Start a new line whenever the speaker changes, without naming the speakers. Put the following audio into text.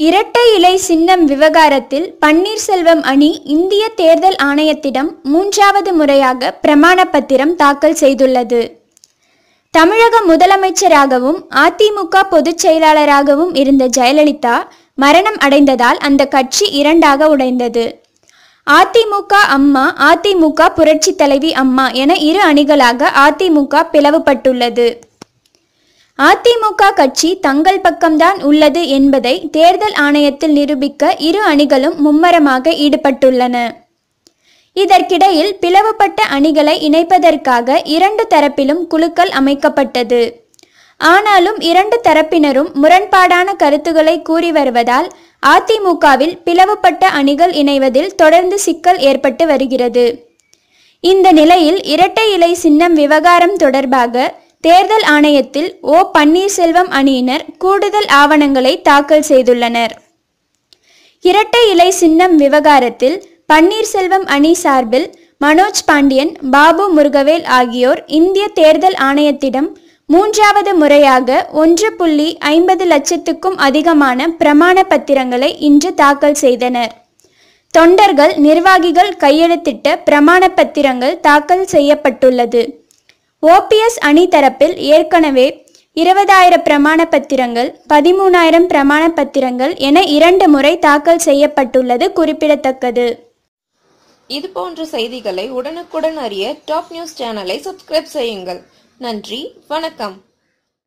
இரட்டை இலை சின்னம் விவகாரத்தில் பன்னீர்செல்வம் அணி இந்திய தேர்தல் ஆணையத்திடம் மூன்றாவது முறையாக பிரமாண பத்திரம் தாக்கல் செய்துள்ளது. தமிழக முதலமைச்சராகவும் அதிமுக பொதுச் செயலாளராகவும் இருந்த ஜெயலலிதா மரணம் அடைந்ததால் அந்த கட்சி இரண்டாக உடைந்தது. அதிமுக அம்மா அதிமுக புரட்சி தலைவி அம்மா என இரு அணிகளாக அதிமுக பிளவுபட்டுள்ளது. அதிமுக கட்சி தங்கள் பக்கம்தான் உள்ளது என்பதை தேர்தல் ஆணையத்தில் நிரூபிக்க இரு அணிகளும் மும்மரமாக ஈடுபட்டுள்ளன. இதற்கிடையில் பிளவுபட்ட அணிகளை இணைப்பதற்காக இரண்டு தரப்பிலும் குழுக்கள் அமைக்கப்பட்டது. ஆனாலும் இரண்டு தரப்பினரும் முரண்பாடான கருத்துக்களை கூறி வருவதால் அதிமுகவில் பிளவுபட்ட அணிகள் இணைவதில் தொடர்ந்து சிக்கல் ஏற்பட்டு வருகிறது. இந்த நிலையில் இரட்டை இலை சின்னம் விவகாரம் தொடர்பாக தேர்தல் ஆணையத்தில் ஓ. பன்னீர்செல்வம் அணியினர் கூடுதல் ஆவணங்களை தாக்கல் செய்துள்ளனர். இரட்டை இலை சின்னம் விவகாரத்தில் பன்னீர்செல்வம் அணி சார்பில் மனோஜ் பாண்டியன் பாபு முருகவேல் ஆகியோர் இந்திய தேர்தல் ஆணையத்திடம் மூன்றாவது முறையாக ஒன்று புள்ளி ஐம்பது லட்சத்துக்கும் அதிகமான பிரமாண பத்திரங்களை இன்று தாக்கல் செய்தனர். தொண்டர்கள் நிர்வாகிகள் கையெழுத்திட்ட பிரமாண பத்திரங்கள் தாக்கல் செய்யப்பட்டுள்ளது. ஓபிஎஸ் அணி தரப்பில் ஏற்கனவே இருபதாயிரம் பிரமாண பத்திரங்கள் பதிமூணாயிரம் பிரமாண பத்திரங்கள் என இரண்டு முறை தாக்கல் செய்யப்பட்டுள்ளது குறிப்பிடத்தக்கது.
இது போன்ற செய்திகளை உடனுக்குடன் அறிய டாப் நியூஸ் சேனலை சப்ஸ்கிரைப் செய்யுங்கள். நன்றி வணக்கம்.